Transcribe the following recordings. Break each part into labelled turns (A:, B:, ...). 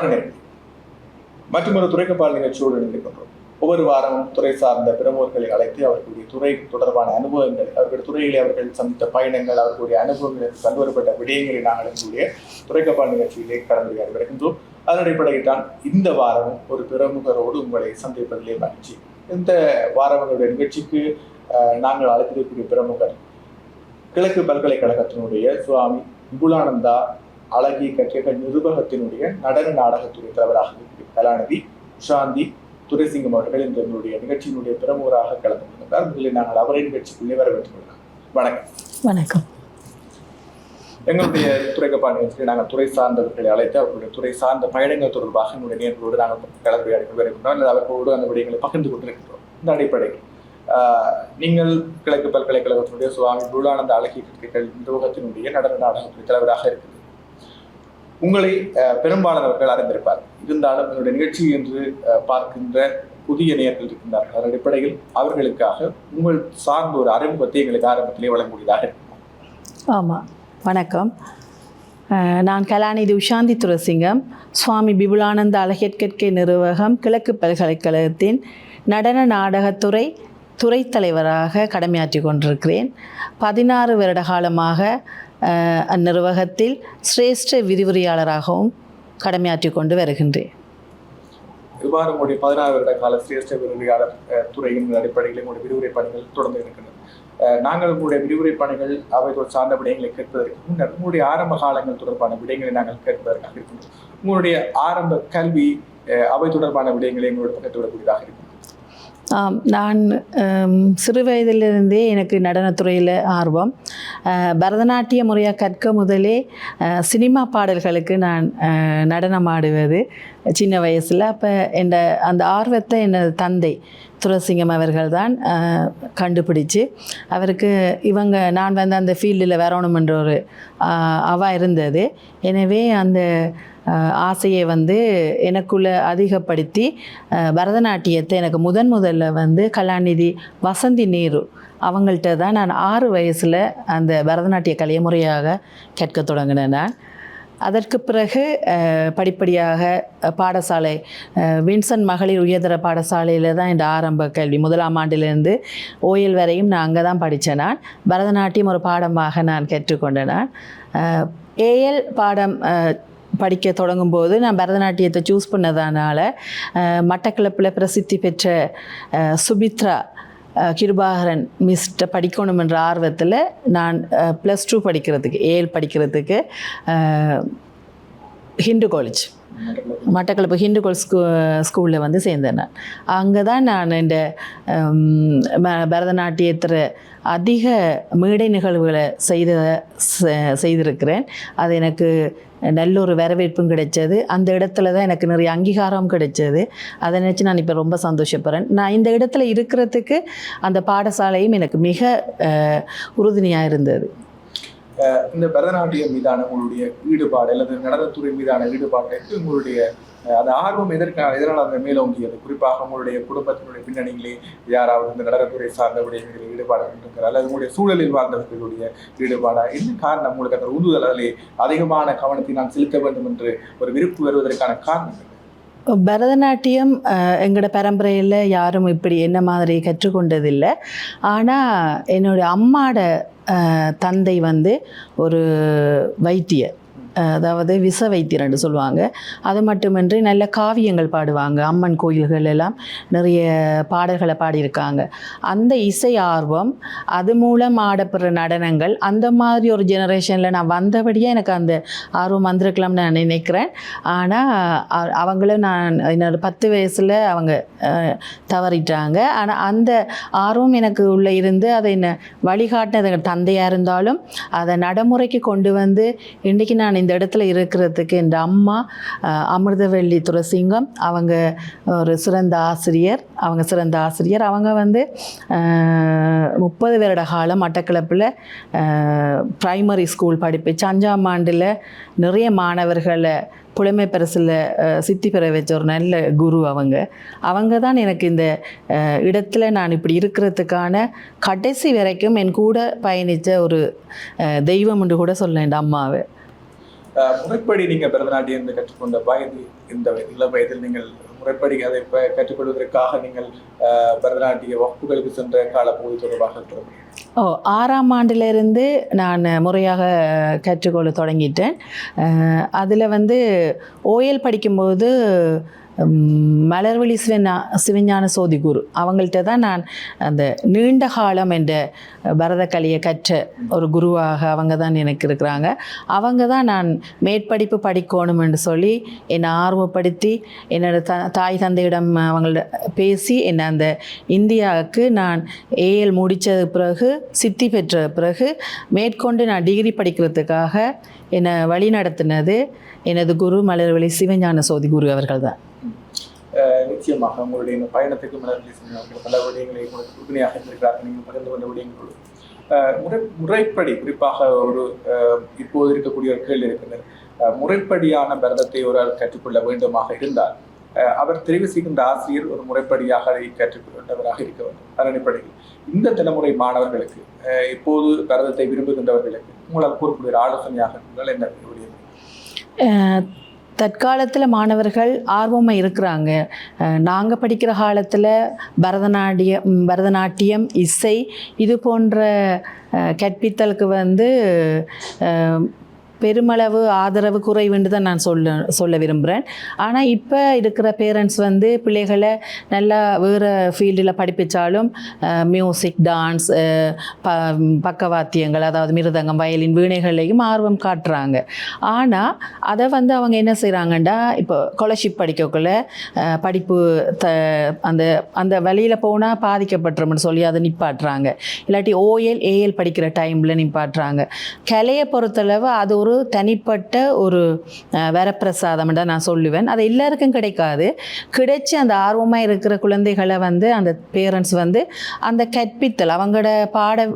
A: வணக்கம் மற்றும் ஒரு துறைக்கப்பால் நிகழ்ச்சியோடு இணைந்திருக்கின்றோம் ஒவ்வொரு வாரமும் துறை சார்ந்த பிரமுகர்களை அழைத்து அவர்களுடைய துறை தொடர்பான அனுபவங்கள் அவர்கள் துறையிலே அவர்கள் சந்தித்த பயணங்கள் அவர்களுடைய அனுபவங்களுக்கு கண்டுவரப்பட்ட விடயங்களை நாங்கள் எங்களுடைய துறைக்கப்பால் நிகழ்ச்சியிலே கலந்துரையாடி வருகின்றோம் அதன் அடிப்படையில் தான் இந்த வாரமும் ஒரு பிரமுகரோடு உங்களை சந்திப்பதிலே மகிழ்ச்சி. இந்த வாரங்களுடைய நிகழ்ச்சிக்கு நாங்கள் அழைத்திருக்கக்கூடிய பிரமுகர் கிழக்கு பல்கலைக்கழகத்தினுடைய சுவாமி விபுலானந்தா அழகி கற்கைகள் நிர்வாகத்தினுடைய நடன நாடகத்துறை தலைவராக இருக்கக்கூடிய கலாநிதி சாந்தி துரைசிங்கம் அவர்கள் இந்த எங்களுடைய நிகழ்ச்சியினுடைய பிரமுகராக கலந்து கொண்டிருந்தார். முதலில் நாங்கள் அவரை நிகழ்ச்சிக்குள்ளே வரவேற்றுக் கொள்ளலாம். வணக்கம்.
B: வணக்கம்.
A: எங்களுடைய துறைக்கப்பா நிகழ்ச்சியில் நாங்கள் துறை சார்ந்தவர்களை அழைத்து அவர்களுடைய துறை சார்ந்த பயணங்கள் தொடர்பாக எங்களுடைய நேர்களோடு நாங்கள் கலந்துரையாடி வருகின்றோம் அல்லது அவர்களோடு அந்த விடயங்களை பகிர்ந்து கொண்டிருக்கின்றோம். இந்த அடிப்படையில் ஆஹ், நீங்கள் கிழக்கு பல்கலைக்கழகத்தினுடைய சுவாமி புலானந்த அழகி கற்கைகள் நிர்வாகத்தினுடைய நடன நாடகத்துறை தலைவராக இருக்குது உங்களை பெரும்பாலானவர்கள் அறிந்திருப்பார் இருந்தாலும் என்னுடைய நிகழ்ச்சி என்று பார்க்கின்ற புதிய நேர்கள் இருக்கின்றார்கள். அதன் அடிப்படையில் அவர்களுக்காக உங்கள் சார்ந்த ஒரு அறிமுகத்தை எங்களுக்கு ஆரம்பத்திலே வழங்கக்கூடியதாக இருக்கும்.
B: ஆமாம் வணக்கம். நான் கலாநிதி உஷாந்தி துரசிங்கம் சுவாமி பிபுலானந்த அழகேற்கற்கை நிறுவகம் கிழக்கு பல்கலைக்கழகத்தின் நடன நாடகத்துறை துறை தலைவராக கடமையாற்றி கொண்டிருக்கிறேன். பதினாறு வருட காலமாக அந்நிர்வாகத்தில் சிரேஷ்ட விரிவுரையாளராகவும் கடமையாற்றி கொண்டு வருகின்றேன்.
A: இவ்வாறு உங்களுடைய பதினாறு வருட கால சிரேஷ்ட விரிவுரையாளர் துறையின் அடிப்படையில் உங்களுடைய விரிவுரை பணிகள் தொடர்ந்து இருக்கின்றன. நாங்கள் உங்களுடைய விரிவுரை பணிகள் அவை சார்ந்த விடயங்களை கேட்பதற்கு முன்னர் உங்களுடைய ஆரம்ப காலங்கள் தொடர்பான விடயங்களை நாங்கள் கேட்பதற்காக இருக்கின்றோம். உங்களுடைய ஆரம்ப கல்வி அவை தொடர்பான விடயங்களை எங்களோட பக்கத்து விடக்கூடியதாக இருக்கும்
B: நான் ஹம், சிறு வயதிலிருந்தே எனக்கு நடனத்துறையில் ஆர்வம். பரதநாட்டிய முறையாக கற்க முதலே சினிமா பாடல்களுக்கு நான் நடனம் ஆடுவது சின்ன வயசில். அப்போ என் அந்த ஆர்வத்தை எனது தந்தை துரசிங்கம் அவர்கள் தான் கண்டுபிடிச்சு அவருக்கு இவங்க நான் வந்து அந்த ஃபீல்டில் வரணும் என்ற ஒரு அவா இருந்தது. எனவே அந்த ஆசையை வந்து எனக்குள்ள அதிகப்படுத்தி பரதநாட்டியத்தை எனக்கு முதன் முதல்ல வந்து கலாநிதி வசந்தி நேரு அவங்கள்ட்ட தான் நான் ஆறு வயசில் அந்த பரதநாட்டிய கலைமுறையாக கேட்க தொடங்கினேன் நான். அதற்கு பிறகு படிப்படியாக பாடசாலை வின்சன் மகளிர் உயர்தர பாடசாலையில் தான் இந்த ஆரம்ப கல்வி முதலாம் ஆண்டிலிருந்து ஓயல் வரையும் நான் அங்கே தான் படித்தேன் நான். பரதநாட்டியம் ஒரு பாடமாக நான் கற்றுக்கொண்டேன் நான். ஏஎல் பாடம் படிக்க தொடங்கும்போது நான் பரதநாட்டியத்தை சூஸ் பண்ணதனால் மட்டக்களப்பில் பிரசித்தி பெற்ற சுபித்ரா கிருபாகரன் மிஸ்ட்ட படிக்கணும் என்ற ஆர்வத்தில் நான் ப்ளஸ் டூ படிக்கிறதுக்கு ஏஎல் படிக்கிறதுக்கு ஹிந்து காலேஜ் மட்டக்களப்பு ஹிண்டுகோல் ஸ்கூ ஸ்கூலில் வந்து சேர்ந்தேன் நான். அங்கே தான் நான் இந்த பரதநாட்டியத்தில் அதிக மேடை நிகழ்வுகளை செய்த செய்திருக்கிறேன். அது எனக்கு நல்ல ஒரு வரவேற்பும் கிடைச்சது. அந்த இடத்துல தான் எனக்கு நிறைய அங்கீகாரம் கிடைச்சது. அதை நினச்சி நான் இப்போ ரொம்ப சந்தோஷப்படுறேன். நான் இந்த இடத்துல இருக்கிறதுக்கு அந்த பாடசாலையும் எனக்கு மிக உறுதுணையாக இருந்தது.
A: இந்த பரதநாட்டியம் மீதான உங்களுடைய ஈடுபாடு அல்லது நடனத்துறை மீதான ஈடுபாட்டுக்கு உங்களுடைய அந்த ஆர்வம் எதற்காக எதனால் அந்த மேலோங்கியது குறிப்பாக உங்களுடைய குடும்பத்தினுடைய பின்னணியிலே யாராவது இந்த நடனத்துறை சார்ந்த விடயங்களில் ஈடுபாடு கொண்டிருக்கிறார் அல்லது உங்களுடைய சூழலில் வாழ்ந்தவர்களுடைய ஈடுபாடா? என்ன காரணம் உங்களுக்கு அந்த உந்துதல் அதிலே அதிகமான கவனத்தை நான் செலுத்த வேண்டும் என்று ஒரு விருப்பு வருவதற்கான காரணம்
B: பரதநாட்டியம் எங்களோட பரம்பரையில் யாரும் இப்படி என்ன மாதிரி கற்றுக்கொண்டதில்லை. ஆனால் என்னோடய அம்மாட தந்தை வந்து ஒரு வைத்தியர். அதாவது விச வைத்தியர்னு சொல்லுவாங்க. அது மட்டுமின்றி நல்ல காவியங்கள் பாடுவாங்க. அம்மன் கோயில்கள் எல்லாம் நிறைய பாடல்களை பாடியிருக்காங்க. அந்த இசை ஆர்வம் அது மூலம் ஆடப்படுற நடனங்கள் அந்த மாதிரி ஒரு ஜெனரேஷனில் நான் வந்தபடியே எனக்கு அந்த ஆர்வம் வந்திருக்கலாம்னு நான் நினைக்கிறேன். ஆனால் அவங்களும் நான் என்னோட பத்து வயசில் அவங்க தவறிட்டாங்க. ஆனால் அந்த ஆர்வம் எனக்கு உள்ளே இருந்து அதை என்னை வழிகாட்டினது தந்தையாக இருந்தாலும் அதை நடைமுறைக்கு கொண்டு வந்து இன்றைக்கி நான் இந்த இடத்துல இருக்கிறதுக்கு என் அம்மா அமிர்தவள்ளி துரசிங்கம் அவங்க ஒரு சிறந்த ஆசிரியர் அவங்க சிறந்த ஆசிரியர். அவங்க வந்து முப்பது வருட காலம் மட்டக்களப்பில் ப்ரைமரி ஸ்கூல் படிப்பிச்சு அஞ்சாம் ஆண்டில் நிறைய மாணவர்களை புலமை பரிசில் சித்தி பெற வச்ச ஒரு நல்ல குரு அவங்க. அவங்க தான் எனக்கு இந்த இடத்துல நான் இப்படி இருக்கிறதுக்கான கடைசி வரைக்கும் என் கூட பயணித்த ஒரு தெய்வம் என்று கூட சொல்லேன் அம்மாவை.
A: முறைப்படி நீங்கள் பரதநாட்டியம் கற்றுக்கொண்ட வயது இந்த இள வயதில் நீங்கள் முறைப்படி அதை கற்றுக்கொள்வதற்காக நீங்கள் பரதநாட்டிய வகுப்புகளுக்கு சென்ற காலப்பகுதி தொடர்பாக
B: ஓ ஆறாம் ஆண்டிலிருந்து நான் முறையாக கற்றுக்கொள்ள தொடங்கிட்டேன். அதில் வந்து ஓயல் படிக்கும்போது மலர்வழி சிவஞா சிவஞான சோதி குரு அவங்கள்ட்ட தான் நான் அந்த நீண்ட காலம் என்ற பரதக்கலையை கற்ற ஒரு குருவாக அவங்க தான் எனக்கு இருக்கிறாங்க அவங்க தான் நான் மேற்படிப்பு படிக்கணும் என்று சொல்லி என்னை ஆர்வப்படுத்தி என்னோட த தாய் தந்தையிடம் அவங்கள பேசி என்னை அந்த இந்தியாவுக்கு நான் ஏஎல் முடித்தது பிறகு சித்தி பெற்ற பிறகு மேற்கொண்டு நான் டிகிரி படிக்கிறதுக்காக என்னை வழி நடத்தினது எனது குரு மலர்வழி சிவஞான சோதி குரு அவர்கள் தான்
A: நிச்சயமாக உங்களுடைய இந்த பயணத்துக்கு மலர்ச்சி பல விடயங்களை உங்களுக்கு உறுதுணையாக இருந்திருக்கிறார்கள் நீங்கள் பகிர்ந்து கொண்ட விடயங்களோடு முறை முறைப்படி குறிப்பாக ஒரு அஹ், இப்போது இருக்கக்கூடிய ஒரு கேள்வி இருக்கிறது அஹ், முறைப்படியான பரதத்தை ஒரு ஆள் கற்றுக்கொள்ள வேண்டுமாக இருந்தால் அஹ், அவர் தெரிவு செய்கின்ற ஆசிரியர் ஒரு முறைப்படியாக அதை கற்றுக்கொண்டவராக இருக்க வேண்டும். அதன் அடிப்படையில் இந்த தலைமுறை மாணவர்களுக்கு அஹ், இப்போது பரதத்தை விரும்புகின்றவர்களுக்கு உங்களால் கூறக்கூடிய ஆலோசனையாக இருந்தால் என்ன
B: தற்காலத்தில் மாணவர்கள் ஆர்வமாக இருக்கிறாங்க. நாங்கள் படிக்கிற காலத்தில் பரதநாட்டியம் பரதநாட்டியம் இசை இது போன்ற கற்பித்தலுக்கு வந்து பெருமளவு ஆதரவு குறைவுன்னு தான் நான் சொல்ல சொல்ல விரும்புகிறேன் ஆனால் இப்போ இருக்கிற பேரண்ட்ஸ் வந்து பிள்ளைகளை நல்லா வேறு ஃபீல்டில் படிப்பிச்சாலும் மியூசிக் டான்ஸ் ப பக்கவாத்தியங்கள் அதாவது மிருதங்கம் வயலின் வீணைகளையும் ஆர்வம் காட்டுறாங்க. ஆனால் அதை வந்து அவங்க என்ன செய்கிறாங்கண்டா இப்போ ஸ்காலர்ஷிப் படிக்கக்குள்ள படிப்பு த அந்த அந்த வழியில் போனால் பாதிக்கப்பட்டுரும்னு சொல்லி அதை நிப்பாட்டுறாங்க. இல்லாட்டி ஓஎல் ஏஎல் படிக்கிற டைமில் நிப்பாட்டுறாங்க. கலையை பொறுத்தளவு அது ஒரு தனிப்பட்ட ஒரு வரப்பிரசாதம் தான் நான் சொல்லுவேன். அது எல்லாருக்கும் கிடைக்காது. கிடைச்சி அந்த ஆர்வமாக இருக்கிற குழந்தைகளை வந்து அந்த பேரண்ட்ஸ் வந்து அந்த கற்பித்தல் அவங்களோட பாட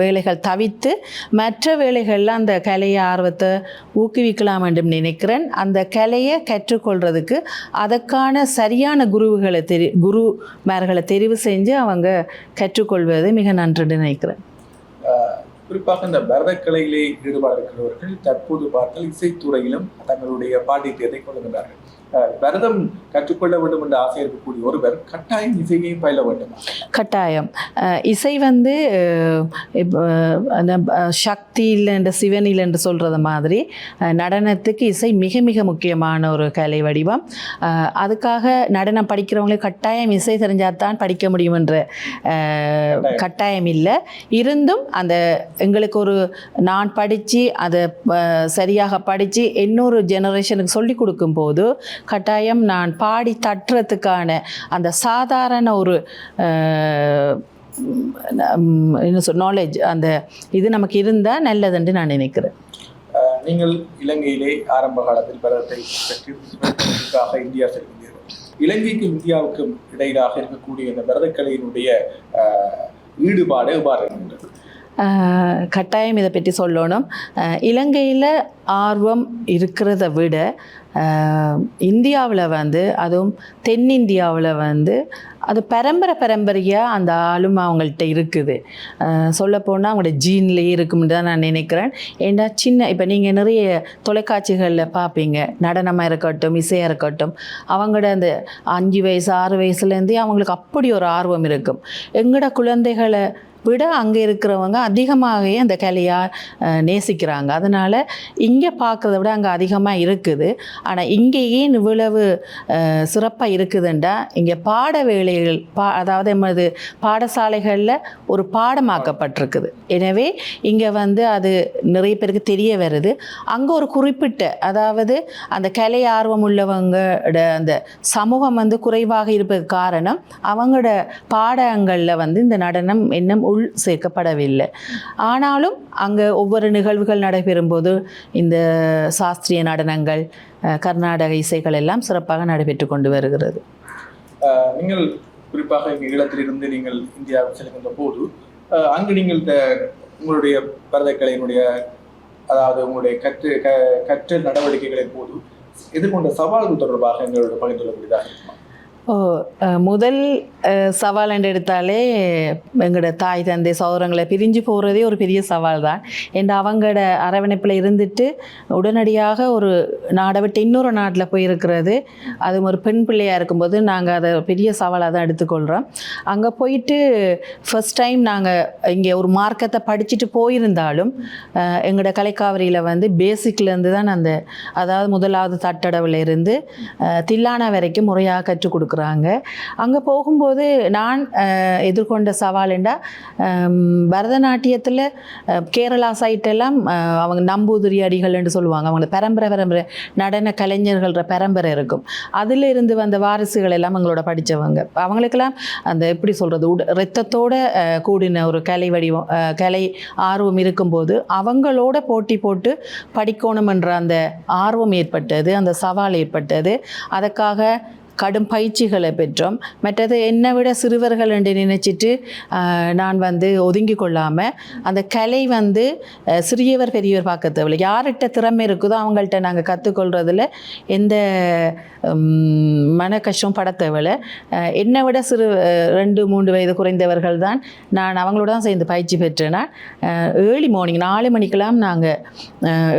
B: வேலைகள் தவிர்த்து மற்ற வேலைகளில் அந்த கலையை ஆர்வத்தை ஊக்குவிக்கலாம் என்று நினைக்கிறேன். அந்த கலையை கற்றுக்கொள்றதுக்கு அதற்கான சரியான குருவுகளை தெரி குருமார்களை தெரிவு செஞ்சு அவங்க கற்றுக்கொள்வது மிக நன்றுன்னு நினைக்கிறேன்.
A: குறிப்பாக இந்த பரதக்கலையிலே ஈடுபாடு இருக்கிறவர்கள் தற்போது பார்த்தால் இசைத்துறையிலும் தங்களுடைய பாண்டித்யத்தை கொள்ளுகின்றார்கள் பரதம் கற்றுக்கொள்ள வேண்டும் என்ற ஆசை இருக்கக்கூடிய ஒருவர் கட்டாயம் இசையை பயில வேண்டும்.
B: கட்டாயம். இசை வந்து சக்தி இல்லைன்ற சிவன் இல்லைன்று சொல்கிறது மாதிரி நடனத்துக்கு இசை மிக மிக முக்கியமான ஒரு கலை வடிவம். அதுக்காக நடனம் படிக்கிறவங்களுக்கு கட்டாயம் இசை தெரிஞ்சால் தான் படிக்க முடியும் என்ற கட்டாயம். இல்லை. இருந்தும் அந்த எங்களுக்கு ஒரு நான் படித்து அதை சரியாக படித்து இன்னொரு ஜெனரேஷனுக்கு சொல்லி கொடுக்கும்போது கட்டாயம் நான் பாடி தட்டுறதுக்கான அந்த சாதாரண ஒரு என்ன சொல் நாலேஜ் அந்த இது நமக்கு இருந்தால் நல்லதுன்னு நான் நினைக்கிறேன்.
A: நீங்கள் இலங்கையிலே ஆரம்ப காலத்தில் கற்று பயிற்சிக்காக இந்தியா செல்கின்றீர்கள். இலங்கைக்கும் இந்தியாவுக்கும் இடையிலாக இருக்கக்கூடிய இந்த பரதக்கலையினுடைய அஹ், ஈடுபாடு எவ்வாறு
B: கட்டாயம் இதை பற்றி சொல்லணும். இலங்கையில் ஆர்வம் இருக்கிறத விட இந்தியாவில் வந்து அதுவும் தென்னிந்தியாவில் வந்து அது பரம்பரை பரம்பரையாக அந்த ஆளும் அவங்கள்ட்ட இருக்குது. சொல்லப்போனால் அவங்களோட ஜீன்லேயே இருக்கும்னு தான் நான் நினைக்கிறேன். ஏன்னா சின்ன இப்போ நீங்கள் நிறைய தொலைக்காட்சிகளில் பார்ப்பீங்க நடனமாக இருக்கட்டும் இசையாக இருக்கட்டும் அவங்களோட அந்த அஞ்சு வயசு ஆறு வயசுலேருந்தே அவங்களுக்கு அப்படி ஒரு ஆர்வம் இருக்கும். எங்களோட குழந்தைகளை விட அங்கே இருக்கிறவங்க அதிகமாகவே அந்த கலையாக நேசிக்கிறாங்க. அதனால் இங்கே பார்க்குறத விட அங்கே அதிகமாக இருக்குது. ஆனால் இங்கே ஏன் இவ்வளவு சிறப்பாக இருக்குதுண்டா இங்கே பாட வேலைகள் பா அதாவது எமது பாடசாலைகளில் ஒரு பாடமாக்கப்பட்டிருக்குது. எனவே இங்கே வந்து அது நிறைய பேருக்கு தெரிய வருது. அங்கே ஒரு குறிப்பிட்ட அதாவது அந்த கலை ஆர்வம் உள்ளவங்களோட அந்த சமூகம் வந்து குறைவாக இருப்பது காரணம் அவங்களோட பாடங்களில் வந்து இந்த நடனம் இன்னும் உள் சேர்க்கப்படவில்லை. ஆனாலும் அங்கே ஒவ்வொரு நிகழ்வுகள் நடைபெறும்போது இந்த சாஸ்திரிய நடனங்கள் கர்நாடக இசைகள் எல்லாம் சிறப்பாக நடைபெற்று கொண்டு வருகிறது.
A: நீங்கள் குறிப்பாக இங்கே ஈழத்திலிருந்து நீங்கள் இந்தியாவுக்கு செல்கின்ற போது அங்கு நீங்கள் உங்களுடைய பரதக்கலையினுடைய அதாவது உங்களுடைய கற்று க கற்று நடவடிக்கைகளின் போது எதிர்கொண்ட சவால்கள் தொடர்பாக எங்களோட பகிர்ந்துள்ள கொள்ளக்கூடியதாக இருக்குமா?
B: ஓ முதல் சவால் என்று எடுத்தாலே எங்களோட தாய் தந்தை சௌரங்களை பிரிஞ்சு போகிறதே ஒரு பெரிய சவால் தான். என்ற அவங்களோட அரவணைப்பில் இருந்துட்டு உடனடியாக ஒரு நாடை விட்டு இன்னொரு நாட்டில் போயிருக்கிறது. அது ஒரு பெண் பிள்ளையாக இருக்கும்போது நாங்கள் அதை பெரிய சவாலாக தான் எடுத்துக்கொள்கிறோம் அங்கே போயிட்டு ஃபஸ்ட் டைம் நாங்கள் இங்கே ஒரு மார்க்கத்தை படிச்சுட்டு போயிருந்தாலும் எங்களோட கலைக்காவிரியில் வந்து பேசிக்லேருந்து தான் அந்த அதாவது முதலாவது தட்டடவில் இருந்து தில்லானா வரைக்கும் முறையாக கற்றுக் கொடுக்குறாங்க. அங்கே போகும்போது நான் எதிர்கொண்ட சவாலுண்டா பரதநாட்டியத்தில் கேரளா சைட்டெல்லாம் அவங்க நம்பூதிரி அடிகள் என்று சொல்லுவாங்க. அவங்க பரம்பரை பரம்பரை நடன கலைஞர்கள்ன்ற பரம்பரை இருக்கும். அதில் இருந்து வந்த வாரிசுகள் எல்லாம் அவங்களோட படித்தவங்க அவங்களுக்கெல்லாம் அந்த எப்படி சொல்கிறது உட ரத்தத்தோட கூடின ஒரு கலை வடிவம் கலை ஆர்வம் இருக்கும்போது அவங்களோட போட்டி போட்டு படிக்கணுமென்ற அந்த ஆர்வம் ஏற்பட்டது அந்த சவால் ஏற்பட்டது. அதற்காக கடும் பயிற்சிகளை பெற்றோம். மற்றது என்னை விட சிறுவர்கள் என்று நினைச்சிட்டு நான் வந்து ஒதுங்கி கொள்ளாமல் அந்த கலை வந்து சிறியவர் பெரியவர் பார்க்க தேவையில்லை யார்கிட்ட திறமை இருக்குதோ அவங்கள்ட்ட நாங்கள் கற்றுக்கொள்றதுல எந்த மன கஷ்டம் பட தேவையில்லை. என்னை விட சிறு ரெண்டு மூன்று வயது குறைந்தவர்கள் தான் நான் அவங்களோட தான் சேர்ந்து பயிற்சி பெற்றேன்னா ஏர்லி மார்னிங் நாலு மணிக்கெல்லாம் நாங்கள்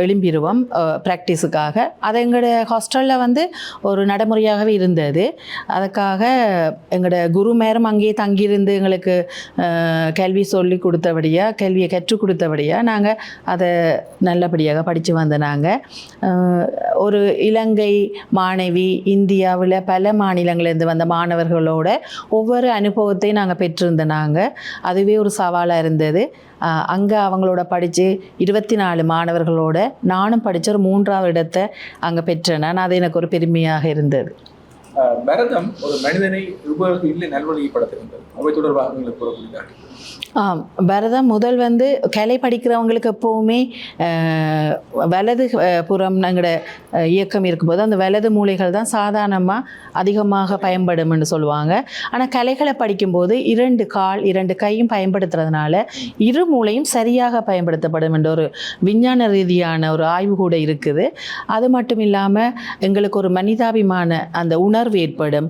B: எழும்பிடுவோம் ப்ராக்டிஸுக்காக அது எங்களோட ஹாஸ்டலில் வந்து ஒரு நடைமுறையாகவே இருந்தது. அதுக்காக எங்களோட குரு மேரம் அங்கேயே தங்கியிருந்து எங்களுக்கு கேள்வி கல்வி சொல்லி கொடுத்தபடியாக கேள்வியை கற்றுக் கொடுத்தபடியாக நாங்கள் அதை நல்லபடியாக படித்து வந்த நாங்கள் ஒரு இலங்கை மாணவி இந்தியாவில் பல மாநிலங்கள்லேருந்து வந்த மாணவர்களோட ஒவ்வொரு அனுபவத்தையும் நாங்கள் பெற்றிருந்த நாங்கள் அதுவே ஒரு சவாலாக இருந்தது. அங்கே அவங்களோட படித்து இருபத்தி நாலு மாணவர்களோட நானும் படித்த ஒரு மூன்றாவது இடத்தை அங்கே பெற்றேன். நான் அது எனக்கு ஒரு பெருமையாக இருந்தது.
A: பரதம் ஒரு மனிதனை இவ்வளவு இல்லை நல்வழிப்படுத்துகின்றது அவை தொடர்பாக உங்களுக்கு கூறக்கூடியதாக
B: பரதம் முதல் வந்து கலை படிக்கிறவங்களுக்கு எப்போவுமே வலது புறம் எங்களோட இயக்கம் இருக்கும்போது அந்த வலது மூலைகள் தான் சாதாரணமாக அதிகமாக பயன்படும்னு சொல்லுவாங்க. ஆனால் கலைகளை படிக்கும்போது இரண்டு கால் இரண்டு கையும் பயன்படுத்துறதுனால இரு மூளையும் சரியாக பயன்படுத்தப்படும் என்ற ஒரு விஞ்ஞான ரீதியான ஒரு ஆய்வு கூட இருக்குது. அது மட்டும் இல்லாமல் எங்களுக்கு ஒரு மனிதாபிமான அந்த உணர்வு ஏற்படும்.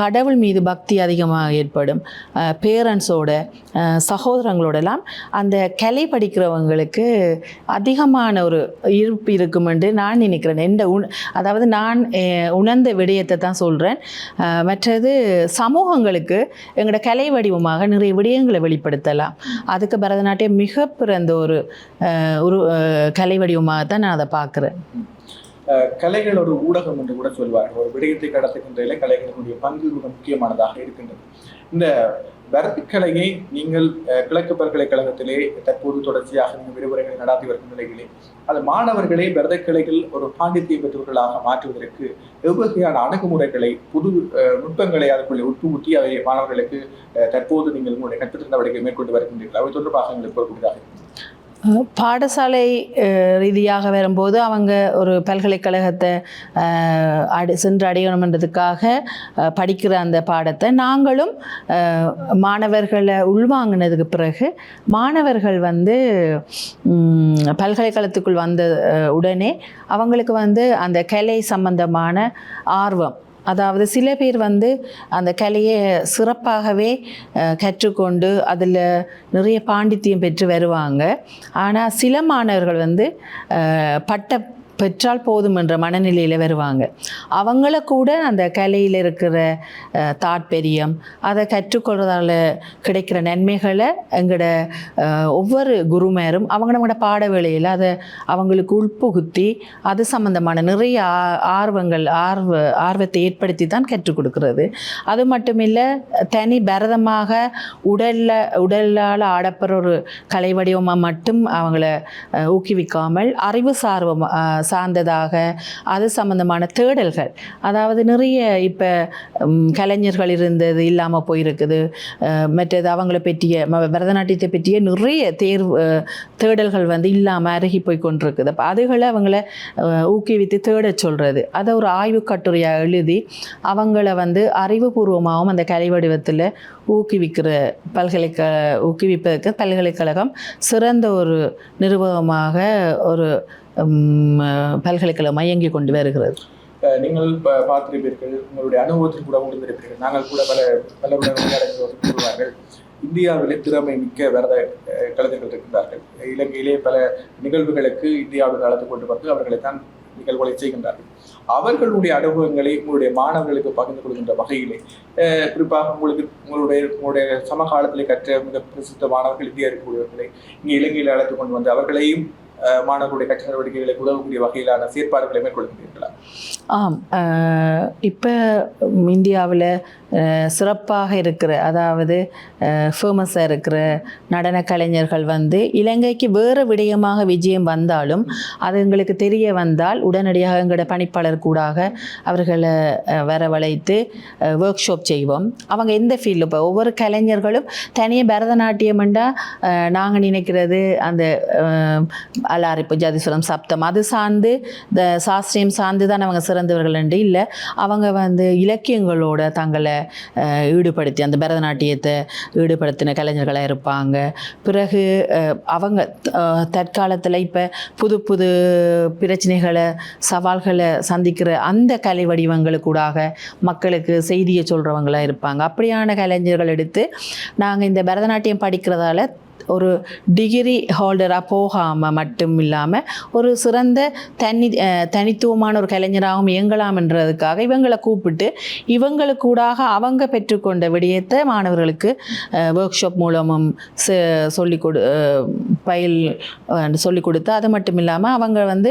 B: கடவுள் மீது பக்தி அதிகமாக ஏற்படும். பேரண்ட்ஸோட சகோதரங்களோடலாம் அந்த கலை படிக்கிறவங்களுக்கு அதிகமான ஒரு இருப்பு இருக்கும் என்று நான் நினைக்கிறேன். எந்த உண் அதாவது நான் உணர்ந்த விடயத்தை தான் சொல்கிறேன் மற்றது சமூகங்களுக்கு எங்களோட கலை வடிவமாக நிறைய விடயங்களை வெளிப்படுத்தலாம். அதுக்கு பரதநாட்டியம் மிக பிறந்த ஒரு ஒரு கலை வடிவமாக தான் நான் அதை பார்க்குறேன்.
A: கலைகள் ஒரு ஊடகம் என்று கூட சொல்வார்கள். ஒரு விடயத்தை கடத்துகின்றதில் கலைகளுடைய பங்கு மிக முக்கியமானதாக இருக்கின்றது. இந்த பரதக்கலையை நீங்கள் கிழக்கு பல்கலைக்கழகத்திலே தற்போது தொடர்ச்சியாக நீங்கள் விரிவுரைகளை நடாத்தி வரும் நிலையிலே அது மாணவர்களை பரதக்கலைகள் ஒரு பாண்டித்திய பெற்றவர்களாக மாற்றுவதற்கு எவ்வகையான அணுகுமுறைகளை புது நுட்பங்களை அதற்குள்ளே உட்புகுத்தி அதை மாணவர்களுக்கு தற்போது நீங்கள் உங்களுடைய கற்பித்தல் நடவடிக்கை மேற்கொண்டு வருகின்றீர்கள் அவை தொடர்பாக எங்களுக்கு கூறக்கூடியதாக இருக்கும்.
B: பாடசாலை ரீதியாக வரும்போது அவங்க ஒரு பல்கலைக்கழகத்தை அடி சென்று அடையணுன்றதுக்காக படிக்கிற அந்த பாடத்தை நாங்களும் மாணவர்களை உள்வாங்கினதுக்கு பிறகு மாணவர்கள் வந்து பல்கலைக்கழகத்துக்குள் வந்த உடனே அவங்களுக்கு வந்து அந்த கலை சம்பந்தமான ஆர்வம் அதாவது சில பேர் வந்து அந்த கலையை சிறப்பாகவே கற்றுக்கொண்டு அதில் நிறைய பாண்டித்தியம் பெற்று வருவாங்க. ஆனால் சில மாணவர்கள் வந்து பட்ட பெற்றால் போதும் என்ற மனநிலையில் வருவாங்க. அவங்கள கூட அந்த கலையில் இருக்கிற தாற்பயம் அதை கற்றுக்கொள்றதால் கிடைக்கிற நன்மைகளை எங்களோட ஒவ்வொரு குருமேரும் அவங்க நம்மளோட பாட வேளையில் அதை அவங்களுக்கு உள்புகுத்தி அது சம்பந்தமான நிறைய ஆ- ஆர்வங்கள் ஆர்வ ஆர்வத்தை ஏற்படுத்தி தான் கற்றுக் கொடுக்கிறது. அது மட்டும் இல்லை தனி பரதமாக உடலில் உடலால் ஆடப்படுற ஒரு கலை வடிவமாக மட்டும் அவங்கள ஊக்குவிக்காமல் அறிவு சார்வம் சார்ந்ததாக அது சம்பந்தமான தேடல்கள். அதாவது நிறைய இப்போ கலைஞர்கள் இருந்தது இல்லாமல் போயிருக்குது. மற்றது அவங்கள பற்றிய ம- பரதநாட்டியத்தை பற்றிய நிறைய தேர்வு தேடல்கள் வந்து இல்லாமல் அருகி போய் கொண்டிருக்குது. அப்போ அதுகளை அவங்கள ஊக்குவித்து தேட சொல்கிறது அதை ஒரு ஆய்வு கட்டுரையாக எழுதி அவங்கள வந்து அறிவுபூர்வமாகவும் அந்த கலை வடிவத்தில் ஊக்குவிக்கிற பல்கலைக்க ஊக்குவிப்பதற்கு பல்கலைக்கழகம் சிறந்த ஒரு நிறுவனமாக ஒரு பல்கலைக்கழகம் இயங்கி கொண்டு வருகிறது.
A: நீங்கள் பார்த்திருப்பீர்கள் உங்களுடைய அனுபவத்தில் கூட உணர்ந்திருப்பீர்கள் நாங்கள் கூட பல பலருடன் கூறுவார்கள். இந்தியாவிலே திறமை மிக்க விரத கலைஞர்கள் இருக்கின்றார்கள். இலங்கையிலே பல நிகழ்வுகளுக்கு இந்தியாவில் அழைத்து கொண்டு வந்து அவர்களை தான் நிகழ்வுகளை செய்கின்றார்கள். அவர்களுடைய அனுபவங்களை உங்களுடைய மாணவர்களுக்கு பகிர்ந்து கொள்கின்ற வகையிலே குறிப்பாக உங்களுக்கு உங்களுடைய உங்களுடைய சமகாலத்திலே கற்ற மிக பிரசித்த மாணவர்கள் இந்தியா இருக்கக்கூடியவர்களை இங்கே இலங்கையில் அழைத்து கொண்டு வந்து அவர்களையும் மாணவர்களுடைய கற்ற நடவடிக்கைகளுக்கு உதவக்கூடிய வகையிலான செயற்பாடுகளை மேற்கொள்கின்றீர்களா?
B: ஆம் இப்போ இந்தியாவில் சிறப்பாக இருக்கிற அதாவது ஃபேமஸாக இருக்கிற நடன கலைஞர்கள் வந்து இலங்கைக்கு வேறு விடயமாக விஜயம் வந்தாலும் அது எங்களுக்கு தெரிய வந்தால் உடனடியாக எங்களோட பணிப்பாளர் கூடாக அவர்களை வரவழைத்து ஒர்க் ஷாப் செய்வோம். அவங்க எந்த ஃபீல்டில் இப்போ ஒவ்வொரு கலைஞர்களும் தனியாக பரதநாட்டியம்ண்டா நாங்கள் நினைக்கிறது அந்த அலாரிப்பு ஜதிசுரம் சப்தம் அது சார்ந்து இந்த சாஸ்திரியம் சார்ந்து தான் அவங்க சிறந்தவர்கள் என்று இல்லை. அவங்க வந்து இலக்கியங்களோட தங்களை ஈடுபடுத்தி அந்த பரதநாட்டியத்தை ஈடுபடுத்தின கலைஞர்களாக இருப்பாங்க. பிறகு அவங்க தற்காலத்தில் இப்போ புது புது பிரச்சனைகளை சவால்களை சந்திக்கிற அந்த கலை வடிவங்களுக்கூடாக மக்களுக்கு செய்தியை சொல்கிறவங்களாக இருப்பாங்க. அப்படியான கலைஞர்கள் எடுத்து நாங்கள் இந்த பரதநாட்டியம் படிக்கிறதால ஒரு டிகிரி ஹோல்டராக போகாமல் மட்டும் இல்லாமல் ஒரு சிறந்த தனி தனித்துவமான ஒரு கலைஞராகவும் இயங்கலாம் என்றதுக்காக இவங்களை கூப்பிட்டு இவங்களுக்கூடாக அவங்க பெற்றுக்கொண்ட விடயத்தை மாணவர்களுக்கு ஒர்க் ஷாப் மூலமும் சொல்லி கொடு பயில் சொல்லி கொடுத்து அது மட்டும் இல்லாமல் அவங்க வந்து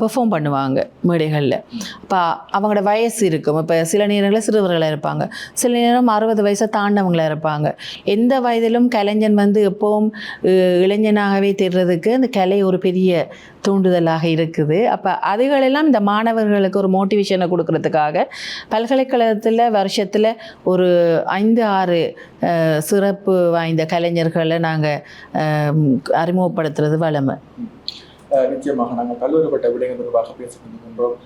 B: பெர்ஃபார்ம் பண்ணுவாங்க மேடைகளில். இப்போ அவங்களோட வயசு இருக்கும். இப்போ சில நேரங்களில் சிறுவர்களாக இருப்பாங்க. சில நேரம் அறுபது வயசை தாண்டவங்களாக இருப்பாங்க. எந்த வயதிலும் கலைஞன் வந்து எப்போவும் அஹ், இளைஞனாகவே தெரிறதுக்கு அந்த கலை ஒரு பெரிய தூண்டுதலாக இருக்குது. அப்போ அதுகளெல்லாம் இந்த மாணவர்களுக்கு ஒரு மோட்டிவேஷனை கொடுக்கறதுக்காக பல்கலைக்கழகத்தில் வருஷத்தில் ஒரு ஐந்து ஆறு சிறப்பு வாய்ந்த கலைஞர்களை நாங்கள் அறிமுகப்படுத்துறது வளமை
A: நிச்சயமாக நாங்கள் பல்வேறுபட்ட விடயங்கள் தொடர்பாக பேசிக் கொண்டிருக்கின்றோம்.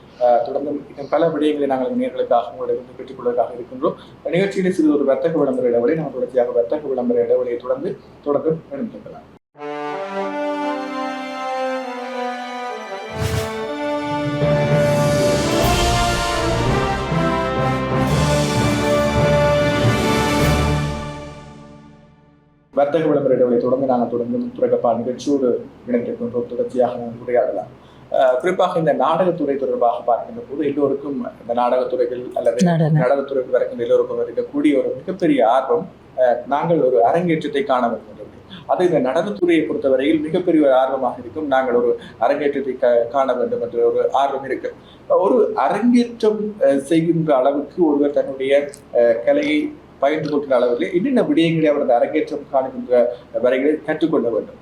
A: தொடர்ந்து இன்னும் பல விடயங்களை நாங்கள் நேர்களுக்காக உங்களிடம் பெற்றுக்கொள்வதற்காக இருக்கின்றோம். நிகழ்ச்சியிலே சிறிது ஒரு வர்த்தக விளம்பர இடைவெளி நாம் தொடர்ச்சியாக வர்த்தக விளம்பர இடைவெளியை தொடர்ந்து தொடர்ந்து இணைந்திருக்கலாம் வர்த்தக விளம்பர இடைவெளியை தொடர்ந்து நாங்கள் தொடர்ந்து துறைக்கப்பால் நிகழ்ச்சியோடு இணைந்திருக்கின்றோம். தொடர்ச்சியாக நாங்கள் உரையாடலாம். குறிப்பாக இந்த நாடகத்துறை தொடர்பாக பார்க்கின்ற போது எல்லோருக்கும் இந்த நாடகத்துறைகள் அல்லது
B: நடனம்
A: நடனத்துறைக்கு வரைக்கும் எல்லோருக்கும் இருக்கக்கூடிய ஒரு மிகப்பெரிய ஆர்வம் நாங்கள் ஒரு அரங்கேற்றத்தை காண வேண்டும் என்று. அது இந்த நடனத்துறையை பொறுத்தவரையில் மிகப்பெரிய ஒரு ஆர்வமாக இருக்கும். நாங்கள் ஒரு அரங்கேற்றத்தை காண வேண்டும் என்ற ஒரு ஆர்வம் இருக்கு. ஒரு அரங்கேற்றம் செய்கின்ற அளவுக்கு ஒருவர் தன்னுடைய அஹ், கலையை பகிர்ந்து கொள்கிற அளவில் என்னென்ன விடயங்களை அவர் அந்த அரங்கேற்றம் காணுகின்ற வரைகளை கற்றுக்கொள்ள வேண்டும்?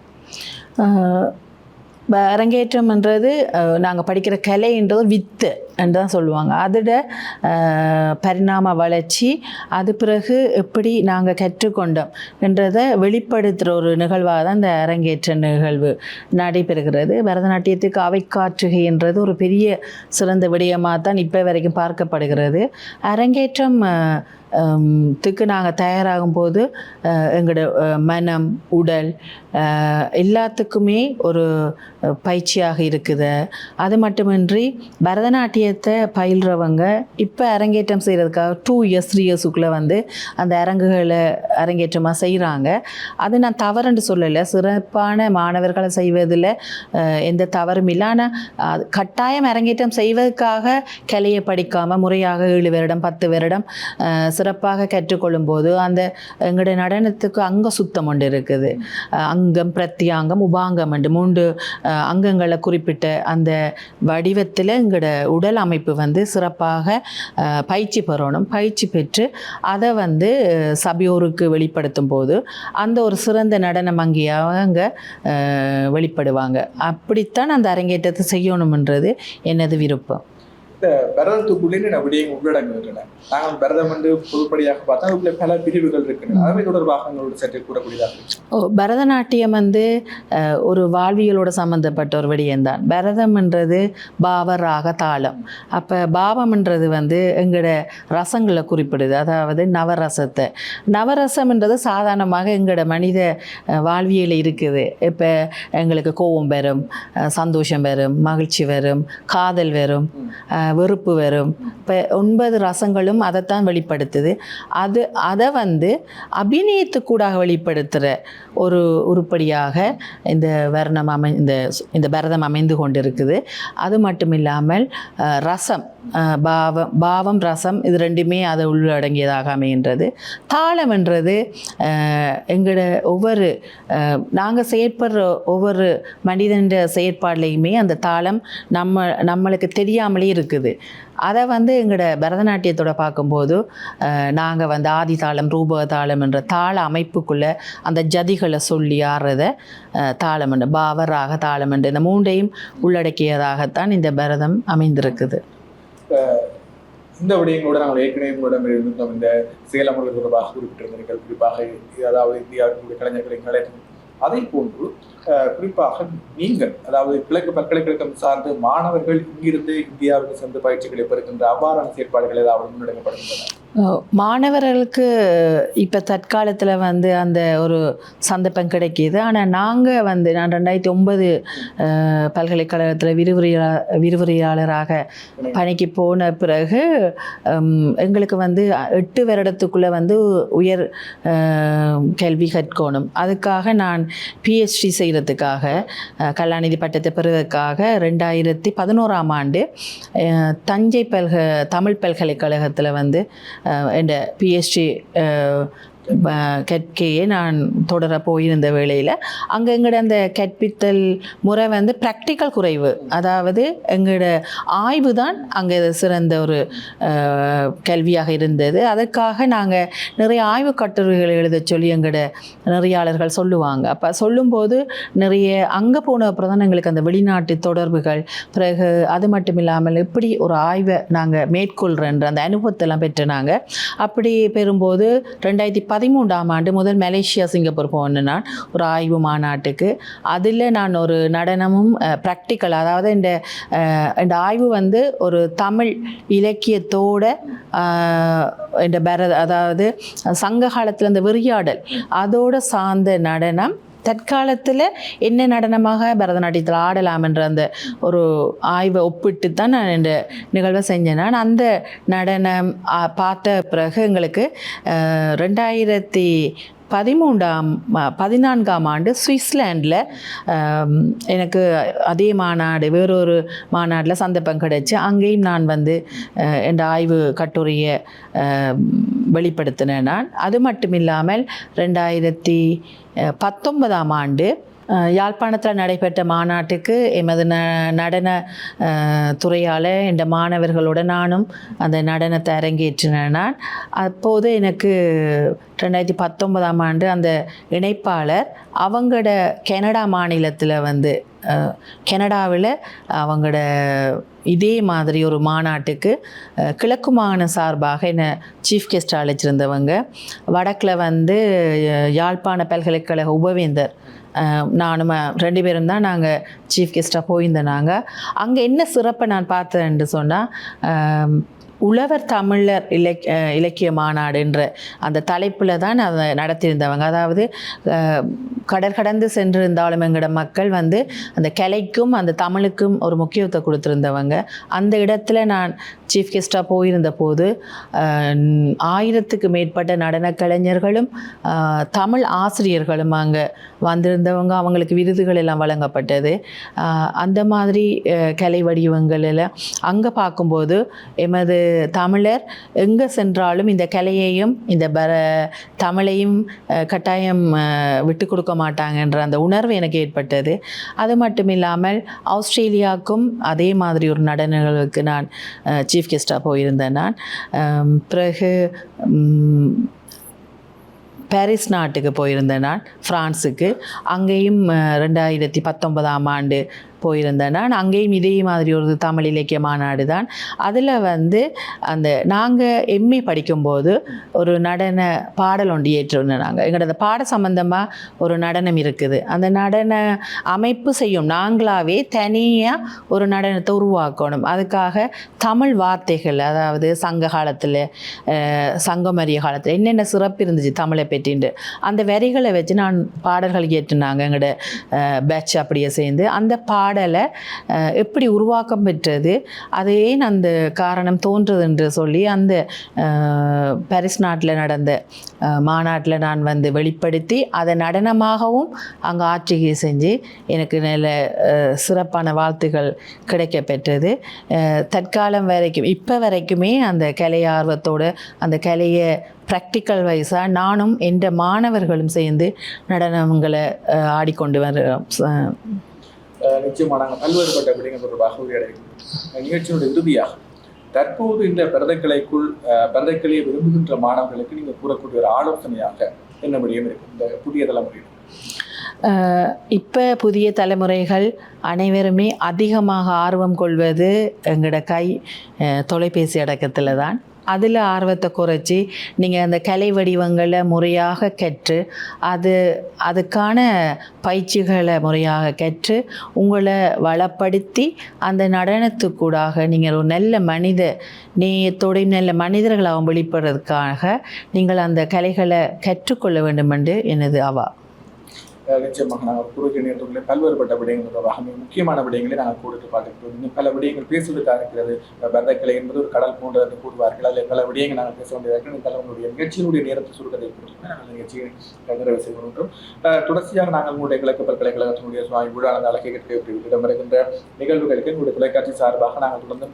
B: அரங்கேற்றம்ன்றது நாங்கள் படிக்கிற கலைன்றது வித்து என்று தான் சொல்லுவாங்க. அதோட பரிணாம வளர்ச்சி அது பிறகு எப்படி நாங்கள் கற்றுக்கொண்டோம் என்றதை வெளிப்படுத்துகிற ஒரு நிகழ்வாக தான் இந்த அரங்கேற்ற நிகழ்வு நடைபெறுகிறது. பரதநாட்டியத்துக்கு அவைக்காற்றுகை என்றது ஒரு பெரிய சிறந்த விடயமாக தான் இப்போ வரைக்கும் பார்க்கப்படுகிறது. அரங்கேற்றம் த்துக்கு நாங்கள் தயாராகும் போது எங்களோட மனம் உடல் எல்லாத்துக்குமே ஒரு பயிற்சியாக இருக்குது. அது மட்டுமின்றி பரதநாட்டியத்தை பயில்றவங்க இப்போ அரங்கேற்றம் செய்கிறதுக்காக டூ இயர்ஸ் த்ரீ இயர்ஸுக்குள்ளே வந்து அந்த அரங்குகளை அரங்கேற்றமாக செய்கிறாங்க அது நான் தவறுன்னு சொல்லலை. சிறப்பான மாணவர்களை செய்வதில் எந்த தவறும் இல்லை. ஆனால் கட்டாயம் அரங்கேற்றம் செய்வதற்காக கலையை படிக்காமல் முறையாக ஏழு வருடம் பத்து வருடம் சிறப்பாக கற்றுக்கொள்ளும் போது அந்த எங்களுடைய நடனத்துக்கு அங்க சுத்தம் ஒன்று இருக்குது. அங்கம் பிரத்தியாங்கம் உபாங்கம் என்று மூன்று அங்கங்களை குறிப்பிட்ட அந்த வடிவத்தில் எங்களோட உடல் அமைப்பு வந்து சிறப்பாக பயிற்சி பெறணும். பயிற்சி பெற்று அதை வந்து சபையோருக்கு வெளிப்படுத்தும் போது அந்த ஒரு சிறந்த நடனம் அங்கேயாக அங்கே வெளிப்படுவாங்க. அப்படித்தான் அந்த அரங்கேற்றத்தை செய்யணும்ன்றது எனது விருப்பம்.
A: பரதத்துக்குள்ளே நான் விடயங்கள் உள்ளடங்குகின்றன நாங்கள் பரதம் என்று பொதுப்படியாக பார்த்தா அதுக்குள்ளே பல பிரிவுகள் இருக்கின்றன. அவை தொடர்பாக உங்களோட சற்று கூறக்கூடியதாக
B: பரதநாட்டியம் வந்து ஒரு வாழ்வியலோட சம்மந்தப்பட்ட ஒரு விடயம்தான் பரதம்ன்றது பாவ ராக தாளம். அப்போ பாவம்ன்றது வந்து எங்களோட ரசங்களை குறிப்பிடுது. அதாவது நவரசத்தை. நவரசம்ன்றது சாதாரணமாக எங்களோட மனித வாழ்வியல் இருக்குது. இப்போ எங்களுக்கு கோபம் வரும் சந்தோஷம் வரும் மகிழ்ச்சி வரும் காதல் வரும். வெறுப்பு வரும். இப்போ ஒன்பது ரசங்களும் அதைத்தான் வெளிப்படுத்துது. அது அதை வந்து அபிநயத்துக்கூடாக வெளிப்படுத்துகிற ஒரு உருப்படியாக இந்த வர்ணம் அமை இந்த இந்த பரதம் அமைந்து கொண்டிருக்குது. அது மட்டும் இல்லாமல் ரசம். பாவம் பாவம் ரசம் இது ரெண்டுமே அதை உள்ளடங்கியதாக அமைகின்றது தாளம்ன்றது என்றது எங்களோட ஒவ்வொரு நாங்கள் செயற்படுற ஒவ்வொரு மனிதன் செயற்பாடுலையுமே அந்த தாளம் நம்ம நம்மளுக்கு தெரியாமலே இருக்குது. அதை வந்து எங்களோட பரதநாட்டியத்தோட பார்க்கும்போது நாங்கள் வந்து ஆதி தாளம் ரூபக தாளம் என்ற தாள அமைப்புக்குள்ளே அந்த ஜதிகளை சொல்லி ஆடுறத தாளம் என்று பாவராக தாளம் என்று இந்த மூன்றையும் உள்ளடக்கியதாகத்தான் இந்த பரதம் அமைந்திருக்குது.
A: இந்த விடயங்களோட நாங்கள் ஏற்கனவே உங்களிடம் இருந்தோம். இந்த செயலமர்கள் தொடர்பாக குறிப்பிட்டிருந்தீர்கள் குறிப்பாக அதாவது இந்தியாவினுடைய கலைஞர்களின் கலை அதை போன்று குறிப்பாக நீங்கள் அதாவது கிழக்கு பல்கலைக்கழகம் சார்ந்து மாணவர்கள் இங்கிருந்து இந்தியாவுக்கு சென்று பயிற்சிகளை பெறுகின்ற அவ்வாறான செயற்பாடுகள் ஏதாவது முன்னெடுக்கப்படுகின்றன?
B: மாணவர்களுக்கு இப்போ தற்காலத்தில் வந்து அந்த ஒரு சந்தர்ப்பம் கிடைக்கிது. ஆனால் நாங்கள் வந்து நான் ரெண்டாயிரத்தி ஒன்பது பல்கலைக்கழகத்தில் விரிவுரையா விரிவுரையாளராக பணிக்கு போன பிறகு எங்களுக்கு வந்து எட்டு வருடத்துக்குள்ளே வந்து உயர் கேள்வி கல்வி கற்கணும். அதுக்காக நான் பிஹெச்டி செய்கிறதுக்காக கலாநிதி பட்டத்தை பெறுவதற்காக ரெண்டாயிரத்தி பதினோராம் ஆண்டு தஞ்சை பல்க தமிழ் பல்கலைக்கழகத்தில் வந்து என் பிஹெச்டி கற்கையே நான் தொடர போயிருந்த வேளையில் அங்கே எங்களோட அந்த கற்பித்தல் முறை வந்து ப்ராக்டிக்கல் குறைவு. அதாவது எங்களோட ஆய்வு தான் அங்கே சிறந்த ஒரு கல்வியாக இருந்தது. அதற்காக நாங்கள் நிறைய ஆய்வு கட்டுரைகள் எழுத சொல்லி எங்களோட நிறையாளர்கள் சொல்லுவாங்க. அப்போ சொல்லும்போது நிறைய அங்கே போன அப்புறம் தான் எங்களுக்கு அந்த வெளிநாட்டு தொடர்புகள் பிறகு அது மட்டும் இல்லாமல் எப்படி ஒரு ஆய்வை நாங்கள் மேற்கொள்கிறன்ற அந்த அனுபவத்தெல்லாம் பெற்று நாங்கள் அப்படி பெறும்போது ரெண்டாயிரத்தி பதிமூன்றாம் ஆண்டு முதல் மலேசியா சிங்கப்பூர் போனேன் நான் ஒரு ஆய்வு மாநாட்டுக்கு. அதில் நான் ஒரு நடனமும் ப்ராக்டிக்கல் அதாவது இந்த இந்த ஆய்வு வந்து ஒரு தமிழ் இலக்கியத்தோட இந்த பரத அதாவது சங்க காலத்தில் இந்த விரியாடல் அதோட சார்ந்த நடனம் தற்காலத்தில் என்ன நடனமாக பரதநாட்டியத்தில் ஆடலாம்ன்ற அந்த ஒரு ஆய்வை ஒப்பிட்டு தான் நான் இந்த நிகழ்வை செஞ்சேன். நான் அந்த நடனம் பார்த்த பிறகு எங்களுக்கு ரெண்டாயிரத்தி பதிமூன்றாம் பதினான்காம் ஆண்டு சுவிட்சர்லாண்டில் எனக்கு அதே மாநாடு வேறொரு மாநாட்டில் சந்தர்ப்பம் கிடைச்சி அங்கேயும் நான் வந்து என் ஆய்வு கட்டுரையை வெளிப்படுத்தினேன் நான். அது மட்டும் இல்லாமல் ரெண்டாயிரத்தி பத்தொன்பதாம் ஆண்டு யாழ்ப்பாணத்தில் நடைபெற்ற மாநாட்டுக்கு எமது ந நடன துறையால் இந்த மாணவர்களோட நானும் அந்த நடனத்தை அரங்கேற்றினேன் நான் அப்போது எனக்கு ரெண்டாயிரத்தி பத்தொன்பதாம் ஆண்டு அந்த இணைப்பாளர் அவங்களோட கனடா மாநிலத்தில் வந்து கனடாவில் அவங்களோட இதே மாதிரி ஒரு மாநாட்டுக்கு கிழக்கு மாகாண சார்பாக என்னை சீஃப் கெஸ்ட் அழைச்சிருந்தவங்க. வடக்கில் வந்து யாழ்ப்பாண பல்கலைக்கழக உபவேந்தர் நானும் ரெண்டு பேரும் தான் நாங்கள் சீஃப் கெஸ்ட்டாக போயிருந்தோம் நாங்கள் அங்கே என்ன சிறப்பை நான் பார்த்தேன்ட்டு சொன்னால் உழவர் தமிழர் இலக் இலக்கிய மாநாடுன்ற அந்த தலைப்பில் தான் அதை நடத்தியிருந்தவங்க. அதாவது கடற்கடந்து சென்றிருந்தாலும் எங்களோட மக்கள் வந்து அந்த கலைக்கும் அந்த தமிழுக்கும் ஒரு முக்கியத்துவத்தை கொடுத்துருந்தவங்க. அந்த இடத்துல நான் சீஃப் கெஸ்ட்டாக போயிருந்த போது ஆயிரத்துக்கு மேற்பட்ட நடன கலைஞர்களும் தமிழ் ஆசிரியர்களும் அங்கே வந்திருந்தவங்க. அவங்களுக்கு விருதுகள் எல்லாம் வழங்கப்பட்டது. அந்த மாதிரி கலை வடிவங்கள் எல்லாம் அங்கே பார்க்கும்போது எமது தமிழர் எங்கே சென்றாலும் இந்த கலையையும் இந்த பர தமிழையும் கட்டாயம் விட்டு கொடுக்க மாட்டாங்கன்ற அந்த உணர்வு எனக்கு ஏற்பட்டது. அது மட்டும் இல்லாமல் ஆஸ்திரேலியாவுக்கும் அதே மாதிரி ஒரு நடனங்களுக்கு நான் சீஃப் கெஸ்ட்டாக போயிருந்தேன் நான். பிறகு பாரிஸ் நாட்டுக்கு போயிருந்தேன் நான் ஃப்ரான்ஸுக்கு அங்கேயும் ரெண்டாயிரத்தி பத்தொன்பதாம் ஆண்டு போயிருந்தேன். நான் அங்கேயும் இதே மாதிரி ஒரு தமிழ் இலக்கிய மாநாடு தான். அதில் வந்து அந்த நாங்கள் எம்ஏ படிக்கும்போது ஒரு நடன பாடல் ஒன்று ஏற்றிருந்தோம் நாங்கள் எங்களோட பாட சம்பந்தமாக ஒரு நடனம் இருக்குது. அந்த நடன அமைப்பு செய்யும் நாங்களாவே தனியாக ஒரு நடனத்தை உருவாக்கணும். அதுக்காக தமிழ் வார்த்தைகள் அதாவது சங்க காலத்தில் சங்கமரிய காலத்தில் என்னென்ன சிறப்பு இருந்துச்சு தமிழை பற்றிண்டு அந்த வரிகளை வச்சு நான் பாடல்கள் ஏற்றினாங்க. எங்களோட பேட்ச் அப்படியே சேர்ந்து அந்த பாட பாடலை எப்படி உருவாக்கம் பெற்றது அது ஏன் அந்த காரணம் தோன்றுது என்று சொல்லி அந்த பாரிஸ் நாட்டில் நடந்த மாநாட்டில் நான் வந்து வெளிப்படுத்தி அதை நடனமாகவும் அங்கே ஆட்சிகை செஞ்சு எனக்கு நல்ல சிறப்பான வாழ்த்துக்கள் கிடைக்க பெற்றது. தற்காலம் வரைக்கும் இப்போ வரைக்குமே அந்த கலை ஆர்வத்தோடு அந்த கலையை ப்ராக்டிக்கல் வைஸாக நானும் எந்த மாணவர்களும் சேர்ந்து நடனங்களை ஆடிக்கொண்டு வருகிறோம் ச-
A: நிச்சயமா நாங்கள் பல்வேறுபட்ட விடயங்கள் தொடர்பாக உரையாடுகிறோம். நிகழ்ச்சியினுடைய இறுதியாக தற்போது இந்த பரதக்கலைக்குள் அஹ், விரும்புகின்ற மாணவர்களுக்கு நீங்கள் கூறக்கூடிய ஒரு ஆலோசனையாக என்ன விடயம் இருக்கு? இந்த புதிய தலைமுறையில்
B: இப்போ புதிய தலைமுறைகள் அனைவருமே அதிகமாக ஆர்வம் கொள்வது எங்களோட கை தொலைபேசி அடக்கத்தில் தான். அதில் ஆர்வத்தை குறைச்சி நீங்கள் அந்த கலை வடிவங்களை முறையாக கற்று அது அதுக்கான பயிற்சிகளை முறையாக கற்று உங்களை வளப்படுத்தி அந்த நடனத்துக்கூடாக நீங்கள் ஒரு நல்ல மனித நேயத்தோடையும் நல்ல மனிதர்களாகவும் வெளிப்படுறதுக்காக நீங்கள் அந்த கலைகளை கற்றுக்கொள்ள வேண்டும் என்று எனது அவா.
A: நிச்சயமாக நாங்கள் குறுகிய நேரத்துக்குள்ளே பல்வேறுபட்ட விடயங்கள் தொடர்பாக மிக முக்கியமான விடயங்களை நாங்கள் கூடிட்டு பார்த்துக்கிறோம் இன்னும் பல விடயங்கள் பேசுவதற்காக இருக்கிறது பந்தக்கலை என்பது ஒரு கடல் போன்றது என்று கூறுவார்கள். அதில் பல விடயங்கள் நாங்கள் பேச வேண்டியதாக நீங்கள் உங்களுடைய நிகழ்ச்சியினுடைய நேரத்தை சுருக்கத்தை கொடுத்து நாங்கள் நிகழ்ச்சியை நிறைவு செய்கின்றோம் அஹ் தொடர்ச்சியாக நாங்கள் உங்களுடைய கிழக்கு பல்கலைக்கழகத்தினுடைய சுவாமி விழானந்த அழகை கேட்க இடம்பெறுகின்ற நிகழ்வுகளுக்கு உங்களுடைய தொலைக்காட்சி சார்பாக நாங்கள் தொடர்ந்து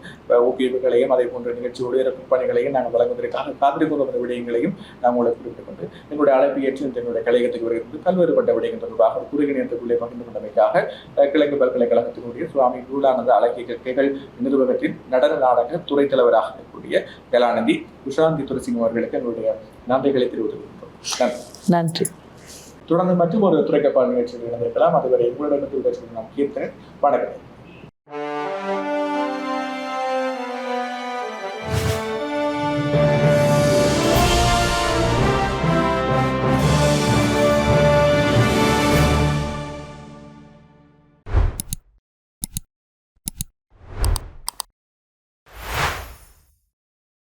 A: ஊக்குவிப்புகளையும் அதே போன்ற நிகழ்ச்சியோடைய பணிகளையும் நாங்கள் வழங்குவதற்காக காத்திருக்கிற விடயங்களையும் நாங்கள் உங்களை குறிப்பிட்டுக் கொண்டு எங்களுடைய அழைப்பு ஏற்று எங்களுடைய என்னுடைய கலையகத்துக்கு வருகிறது. பல்வேறுபட்ட விடயங்கள் தொடர்பாக குறுகிய நேரத்துக்குள்ளே பகிர்ந்து கொண்டமைக்காக கிழக்கு பல்கலைக்கழகத்தினுடைய சுவாமி விருளானந்த அழகிய கற்கைகள் நிறுவனத்தின் நடன நாடக துறை தலைவராக இருக்கக்கூடிய கலாநிதி உஷாந்தி துரசிங் அவர்களுக்கு என்னுடைய நன்றிகளை தெரிவித்துக் கொள்கிறோம்.
B: நன்றி.
A: தொடர்ந்து மற்றும் ஒரு துறைக்கப்பால் நிகழ்ச்சியில் இணைந்திருக்கலாம். அதுவரை உங்களிடமிருந்து விடைபெறும் நான் கீர்த்தன் வணக்கம்.